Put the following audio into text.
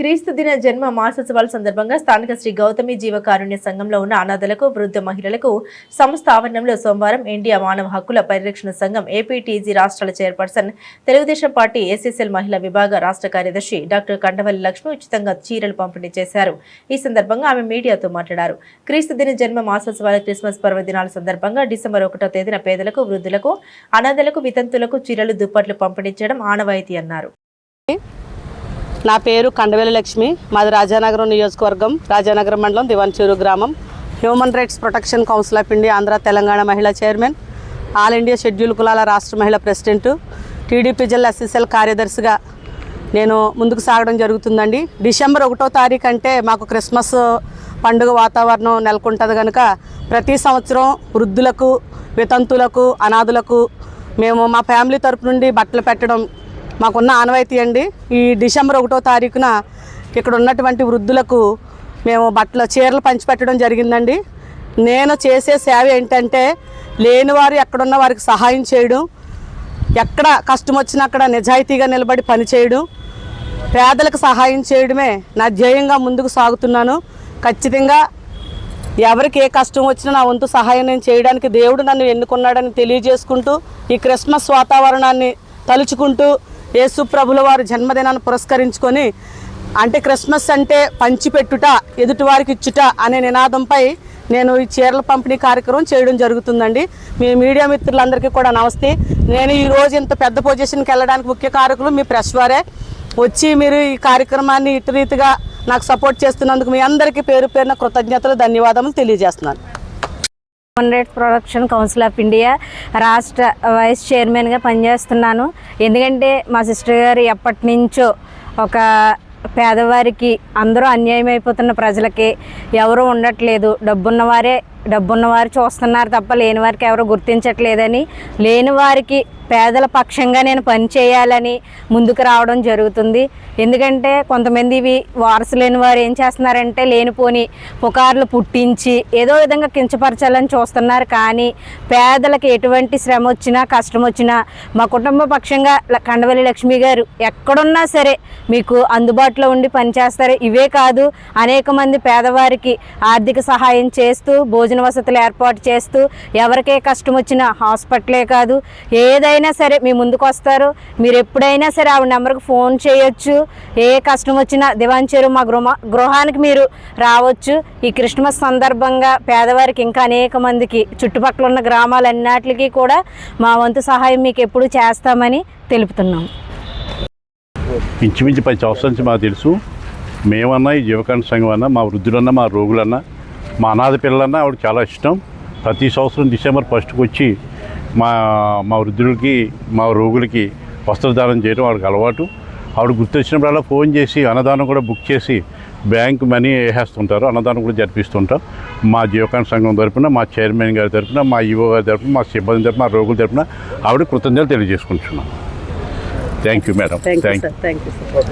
క్రీస్తు దిన జన్మ మాసోత్సవాల సందర్భంగా స్థానిక శ్రీ గౌతమి జీవకారుణ్య సంఘంలో ఉన్న అనాథలకు వృద్ధ మహిళలకు సంస్థ ఆవరణంలో సోమవారం ఇండియా మానవ హక్కుల పరిరక్షణ సంఘం ఏపీటీజీ రాష్ట్రాల చైర్పర్సన్ తెలుగుదేశం పార్టీ ఎస్ఎస్ఎల్ మహిళా విభాగ రాష్ట్ర కార్యదర్శి డాక్టర్ కండవల్లి లక్ష్మి ఉచితంగా చీరలు పంపిణీ చేశారు. ఈ సందర్భంగా ఆమె మీడియాతో మాట్లాడారు. క్రీస్తు దిన జన్మ మాసోత్సవాల క్రిస్మస్ పర్వదినాల సందర్భంగా డిసెంబర్ ఒకటో తేదీన పేదలకు వృద్ధులకు అనాథలకు వితంతులకు చీరలు దుప్పట్లు పంపిణీ చేయడం ఆనవాయితీ అన్నారు. నా పేరు కండవేలి లక్ష్మి. మాది రాజానగరం నియోజకవర్గం రాజానగరం మండలం దివాన్చూరు గ్రామం. Human rights protection council of India Andhra Telangana మహిళా చైర్మన్ ఆల్ ఇండియా షెడ్యూల్ కులాల రాష్ట్ర మహిళా ప్రెసిడెంట్ టీడీపీ జిల్లా ఎస్ఎస్ఎల్ కార్యదర్శిగా నేను ముందుకు సాగడం జరుగుతుందండి. డిసెంబర్ ఒకటో తారీఖు అంటే మాకు క్రిస్మస్ పండుగ వాతావరణం నెలకొంటుంది కనుక ప్రతి సంవత్సరం వృద్ధులకు వితంతులకు అనాథులకు మేము మా ఫ్యామిలీ తరపు నుండి బట్టలు పెట్టడం మాకున్న ఆనవాయితీ అండి. ఈ డిసెంబర్ ఒకటో తారీఖున ఇక్కడ ఉన్నటువంటి వృద్ధులకు మేము బట్టలు చీరలు పంచిపెట్టడం జరిగిందండి. నేను చేసే సేవ ఏంటంటే లేనివారు ఎక్కడున్న వారికి సహాయం చేయడం ఎక్కడ కష్టం వచ్చినా అక్కడ నిజాయితీగా నిలబడి పనిచేయడం పేదలకు సహాయం చేయడమే నా ధ్యేయంగా ముందుకు సాగుతున్నాను. ఖచ్చితంగా ఎవరికి ఏ కష్టం వచ్చినా నా వంతు సహాయం నేను చేయడానికి దేవుడు నన్ను ఎన్నుకున్నాడని తెలియజేసుకుంటూ ఈ క్రిస్మస్ వాతావరణాన్ని తలుచుకుంటూ యేసుప్రభుల వారి జన్మదినాన్ని పురస్కరించుకొని అంటే క్రిస్మస్ అంటే పంచిపెట్టుట ఎదుటివారికి ఇచ్చుట అనే నినాదంపై నేను ఈ చీరల పంపిణీ కార్యక్రమం చేయడం జరుగుతుందండి. మీ మీడియా మిత్రులందరికీ కూడా నమస్తే. నేను ఈ రోజు ఇంత పెద్ద పొజిషన్కి వెళ్ళడానికి ముఖ్య కారకులు మీ ప్రెస్ వారే. వచ్చి మీరు ఈ కార్యక్రమాన్ని ఇటు రీతిగా నాకు సపోర్ట్ చేస్తున్నందుకు మీ అందరికీ పేరు పేరున కృతజ్ఞతలు ధన్యవాదములు తెలియజేస్తున్నాను. Human rights production council of India రాష్ట్ర వైస్ చైర్మన్గా పనిచేస్తున్నాను. ఎందుకంటే మా సిస్టర్ గారు ఎప్పటి నుంచో ఒక పేదవారికి అందరూ అన్యాయం అయిపోతున్న ప్రజలకి ఎవరూ ఉండట్లేదు. డబ్బున్నవారే డబ్బున్నవారు చూస్తున్నారు తప్ప లేని వారికి ఎవరు గుర్తించట్లేదని. లేని వారికి పేదల పక్షంగా నేను పని చేయాలని ముందుకు రావడం జరుగుతుంది. ఎందుకంటే కొంతమంది ఇవి వారసు లేని వారు ఏం చేస్తున్నారంటే లేనిపోని పుకార్లు పుట్టించి ఏదో విధంగా కించపరచాలని చూస్తున్నారు. కానీ పేదలకు ఎటువంటి శ్రమ వచ్చినా కష్టం వచ్చినా మా కుటుంబ పక్షంగా కండవల్లి లక్ష్మి గారు ఎక్కడున్నా సరే మీకు అందుబాటులో ఉండి పనిచేస్తారు. ఇవే కాదు అనేక మంది పేదవారికి ఆర్థిక సహాయం చేస్తూ భోజనం వసతులు ఏర్పాటు చేస్తూ ఎవరికే కష్టం వచ్చినా హాస్పిటలే కాదు ఏదైనా సరే మీ ముందుకు వస్తారు మీరు ఎప్పుడైనా సరే ఆవిడ నెంబర్కి ఫోన్ చేయొచ్చు. ఏ కష్టం వచ్చినా దివాంచేరు మా గృహ గృహానికి మీరు రావచ్చు. ఈ క్రిస్మస్ సందర్భంగా పేదవారికి ఇంకా అనేక మందికి చుట్టుపక్కల ఉన్న గ్రామాలన్నిటికీ కూడా మా వంతు సహాయం మీకు ఎప్పుడు చేస్తామని తెలుపుతున్నాం. ఇంచుమించు పది సంవత్సరాల నుంచి మాకు తెలుసు. మేమన్నా ఈ జీవకాండ సంఘం అన్నా మా వృద్ధులన్నా మా రోగులన్నా మా అనాథ పిల్లలన్నా ఆవిడ చాలా ఇష్టం. ప్రతి సంవత్సరం డిసెంబర్ ఫస్ట్కి వచ్చి మా మా వృద్ధులకి మా రోగులకి వస్త్రదానం చేయడం ఆవిడకి అలవాటు. ఆవిడ గుర్తొచ్చినప్పుడల్లా ఫోన్ చేసి అన్నదానం కూడా బుక్ చేసి బ్యాంక్ మనీ వేసేస్తుంటారు. అన్నదానం కూడా జరిపిస్తుంటాం మా జీవకాండ సంఘం తరపున మా చైర్మన్ గారి తరపున మా ఈవో గారి తరపున మా సిబ్బంది తరపున మా రోగుల తరపున ఆవిడ కృతజ్ఞతలు తెలియజేసుకుంటున్నాం. Thank you madam. Thank you